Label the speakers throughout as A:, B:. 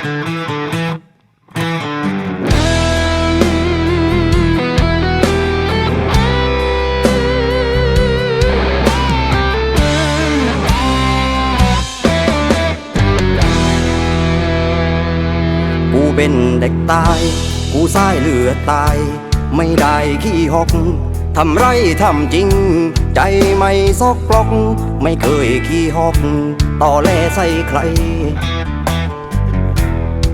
A: กูเป็นเด็กตาย กูสายเลือดตาย ไม่ได้ขี้หก ทำไรทำจริง ใจไม่ซอกปลอก ไม่เคยขี้หอกต่อแลใส่ใคร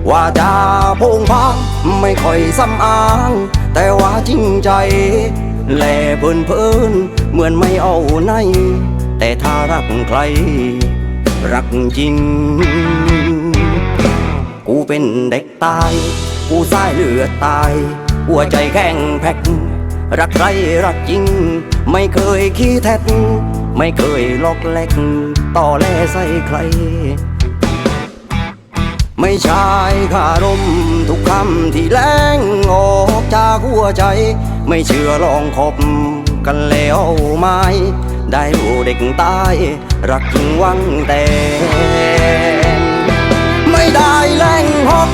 A: ว่าจาพงพางไม่ค่อยซ้ำอ้าง แต่ว่าจริงใจ แลเพลินเพลินเหมือนไม่เอาไหน แต่ถ้ารักใคร รักจริง กูเป็นเด็กตาย กูสายเลือดตาย หัวใจแข็งแพ็กรักใครรักจริง ไม่เคยขี้แท็กไม่เคยลอกแลกต่อแลใส่ใคร ไม่ใช่คารมทุกคำที่แรงออกจากหัวใจ ไม่เชื่อลองคบกันแล้วไหมได้รู้เด็กตาย รักจริงวังแต่ไม่ได้แรงหก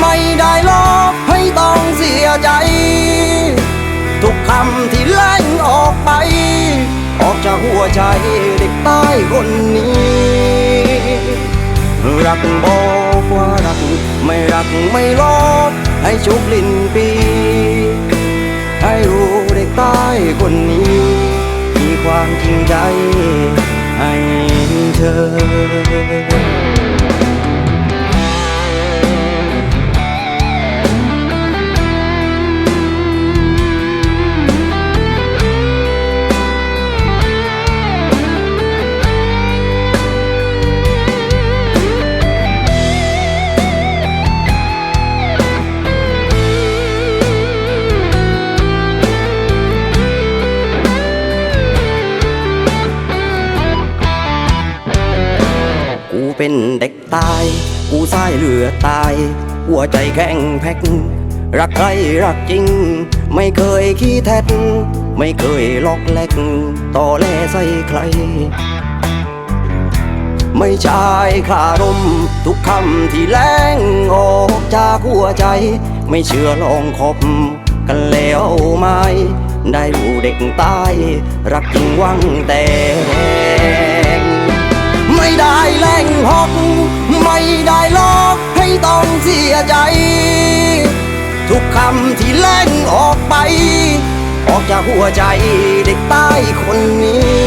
A: ไม่ได้ลอกให้ต้องเสียใจ ทุกคำที่แรงออกไป ออกจากหัวใจเด็กใต้คนนี้ รักบอกว่ารัก ไม่รักไม่ลดให้ชุบลิ้นปี ให้รู้เด็กใต้คนนี้ มีความจริงใจ เป็นเด็กตาย กูสายเหลือตาย หัวใจแข็งแพ็กรักใครรักจริง ไม่เคยขี้แท็กไม่เคยลอกแลกต่อแลใส่ใคร ไม่ใช่คารม ทุกคำที่แรงออกจากหัวใจ ไม่เชื่อลองคบกันแล้วไหมได้รู้เด็กตาย รักจริงวังแต่ ไม่ได้แรงหอกไม่ได้ลอกให้ต้องเสียใจ ทุกคำที่แรงออกไป ออกจากหัวใจเด็กใต้คนนี้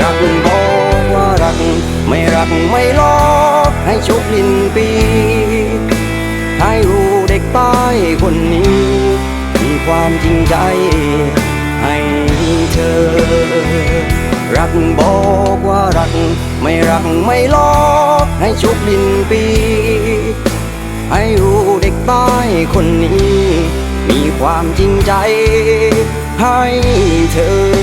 A: รักบอกว่ารัก ไม่รักไม่ลอกให้ชุบลินปี ให้รู้เด็กใต้คนนี้ มีความจริงใจให้เธอ รักบอกว่ารัก ไม่รักไม่ลอกให้ชุบลินปี ให้รู้เด็กใต้คนนี้ มีความจริงใจให้เธอ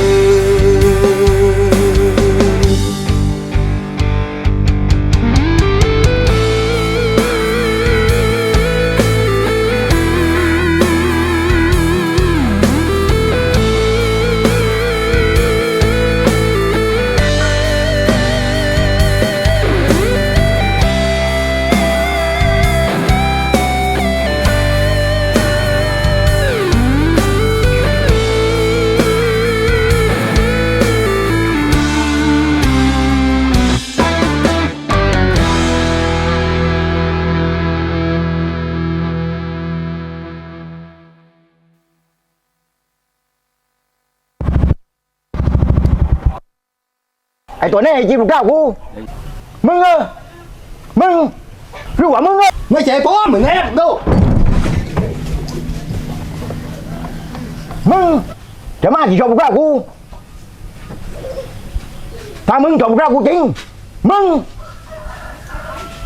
B: ไอ้ตัวนี้ไอ้จีบลูกเจ้ากูมึงเออมึงรือว่ามึงเออไม่ใช่พ่อมึงไงดูมึงจะมาจีชมลูกเจ้ากูถ้ามึงชมลูกเจ้ากูจริง มึง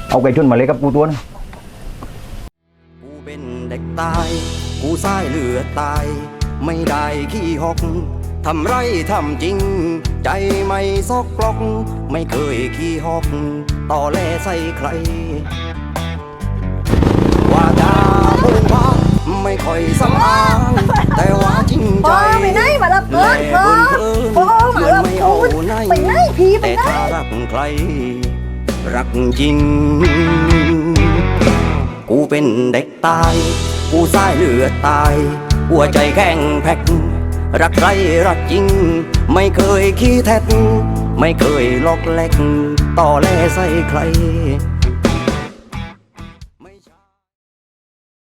B: เอาไก่ชนมาเลยกับกูตัวนึ
A: กูเป็นเด็กตาย กูสายเลือดตาย ไม่ได้ขี้หอกทำไรทำจริง ใจไม่ซอกกลอก ไม่เคยขี้หอกต่อแลใส่ใคร ว่าจาโพงพางไม่ค่อยสำอาง แต่ว่าจริงใจ
C: พ่อไปไหนมารับเงิน
A: แล
C: พ่อ
A: เพิ่น
C: พ่อ
A: เพิ่น
C: มารับ
A: ไม่เอา
C: คุณ
A: ไหน
C: ไปไหนพี่ไป
A: แต่
C: ไหน
A: ถ้ารักใคร รักจริง กูเป็นเด็กตาย กูสายเลือดตาย หัวใจแข็งแพ็ก รักใครรักจริง ไม่เคยขี้แท้ไม่เคยลอกแลกต่อแลใส่ใคร